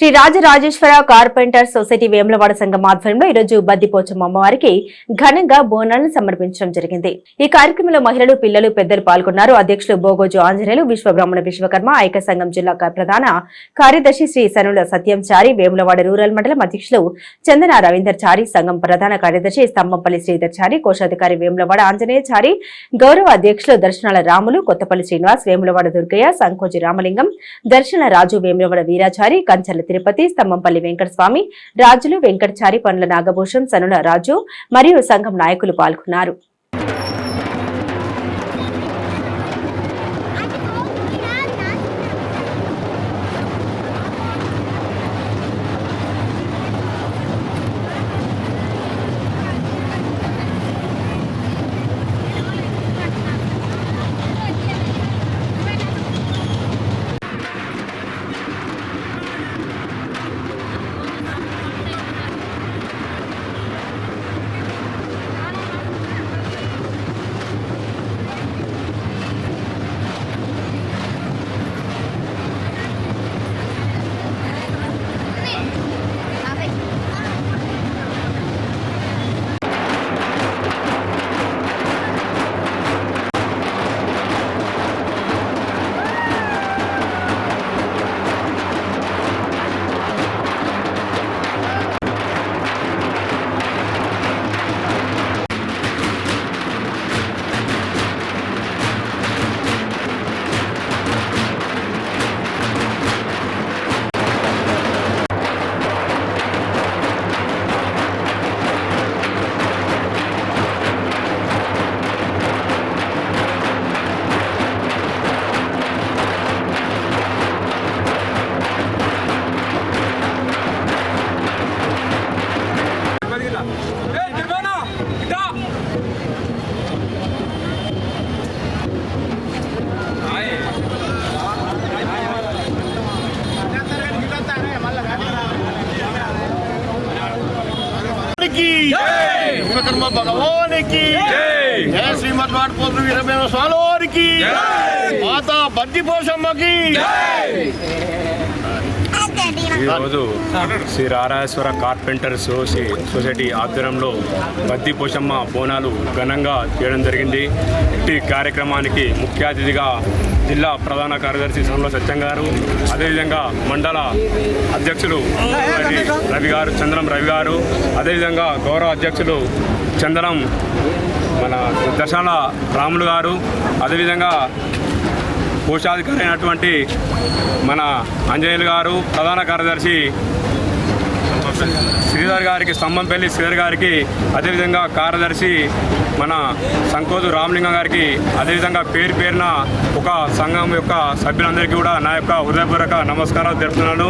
Shri Rajarajeshwara carpenter society Vemulawada సంఘం ఆధ్వర్యంలో ఈరోజు బద్దిపోచమ్మ అమ్మవారికి ఘనంగా బోనాలను సమర్పించడం జరిగింది. ఈ కార్యక్రమంలో మహిళలు పిల్లలు పెద్దలు పాల్గొన్నారు. అధ్యక్షులు బోగోజు ఆంజనేయులు విశ్వబ్రహ్మణ విశ్వకర్మ ఐక్య సంఘం జిల్లా ప్రధాన కార్యదర్శి శ్రీ సనుల సత్యం చారి వేములవాడ రూరల్ మండలం అధ్యక్షులు చందన రవీందర్ చారి సంఘం ప్రధాన కార్యదర్శి స్తంభంపల్లి శ్రీధర్ చారి కోశాధికారి వేములవాడ ఆంజనేయ చారి గౌరవ అధ్యక్షులు దర్శనాల రాములు కొత్తపల్లి శ్రీనివాస్ వేములవాడ దుర్గయ్య సంకోజి రామలింగం దర్శన రాజు వేములవాడ వీరాచారి కంచల తిరుపతి స్తంభంపల్లి వెంకటస్వామి రాజులు వెంకటచారి పండ్ల నాగభూషణం సనుల రాజు మరియు సంఘం నాయకులు పాల్గొన్నారు. స్వామికి భగవానికి శ్రీమద్ స్వామివారికి మాత బద్ది పోషమ్మకి ఈరోజు శ్రీ రారాజేశ్వర కార్పెంటర్స్ సొసైటీ ఆధ్వర్యంలో బద్ది పోషమ్మ బోనాలు ఘనంగా చేయడం జరిగింది. ఈ కార్యక్రమానికి ముఖ్య అతిథిగా జిల్లా ప్రధాన కార్యదర్శి సోమల సత్యం గారు అదేవిధంగా మండల అధ్యక్షులు రవి- రవి గారు చంద్రం రవి గారు అదేవిధంగా గౌరవ అధ్యక్షులు చందనం మన దశాల రాములు గారు అదేవిధంగా కోశాధికారి అయినటువంటి మన అంజనేయులు గారు ప్రధాన కార్యదర్శి శ్రీధర్ గారికి స్తంభంపల్లి శ్రీధర్ గారికి అదేవిధంగా కార్యదర్శి మన సంకోజు రామలింగం గారికి అదేవిధంగా పేరు పేరున ఒక సంఘం యొక్క సభ్యులందరికీ కూడా నా యొక్క హృదయపూర్వక నమస్కారాలు తెలుపుతున్నాను.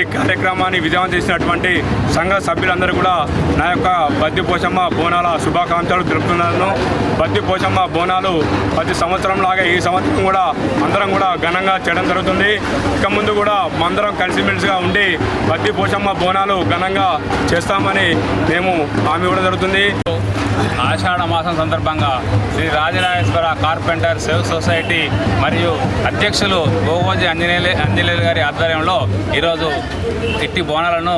ఈ కార్యక్రమాన్ని విజయం చేసినటువంటి సంఘ సభ్యులందరూ కూడా నా యొక్క బద్ది పోషమ్మ బోనాల శుభాకాంక్షలు తెలుపుతున్నాను. బద్ది పోషమ్మ బోనాలు ప్రతి సంవత్సరం లాగా ఈ సంవత్సరం కూడా అందరం కూడా ఘనంగా చేయడం జరుగుతుంది. ఇక ముందు కూడా అందరం కలిసిమెలిసిగా ఉండి బద్ది పోషమ్మ బోనాలు ఘనంగా చేస్తామని మేము హామీ ఇవ్వడం జరుగుతుంది. ఆషాఢ మాసం సందర్భంగా Shri Rajarajeshwara carpenter save society మరియు అధ్యక్షులు గోగోజీ అంజనేయులు అంజనేయులు గారి ఆధ్వర్యంలో ఈరోజు ఇట్టి బోనాలను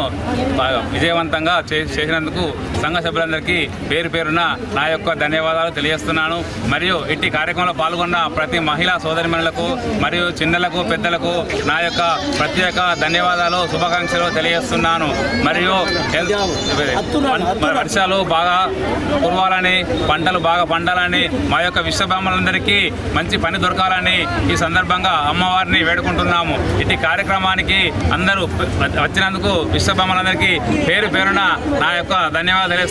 విజయవంతంగా చే- చేసినందుకు సంఘ సభ్యులందరికీ పేరు పేరున నా యొక్క ధన్యవాదాలు తెలియజేస్తున్నాను. మరియు ఇట్టి కార్యక్రమంలో పాల్గొన్న ప్రతి మహిళా సోదరిమణులకు మరియు చిన్నలకు పెద్దలకు నా యొక్క ప్రత్యేక ధన్యవాదాలు శుభాకాంక్షలు తెలియజేస్తున్నాను. మరియు వర్షాలు బాగా కురవాలని పంటలు బాగా పండాలని మా యొక్క విశ్వబ్రహ్మలందరికీ మంచి పని దొరకాలని ఈ సందర్భంగా అమ్మవారిని వేడుకుంటున్నాము ఇటు కార్యక్రమానికి అందరూ వచ్చినందుకు విశ్వబ్రహ్మలందరికీ పేరు పేరున నా యొక్క ధన్యవాదాలు.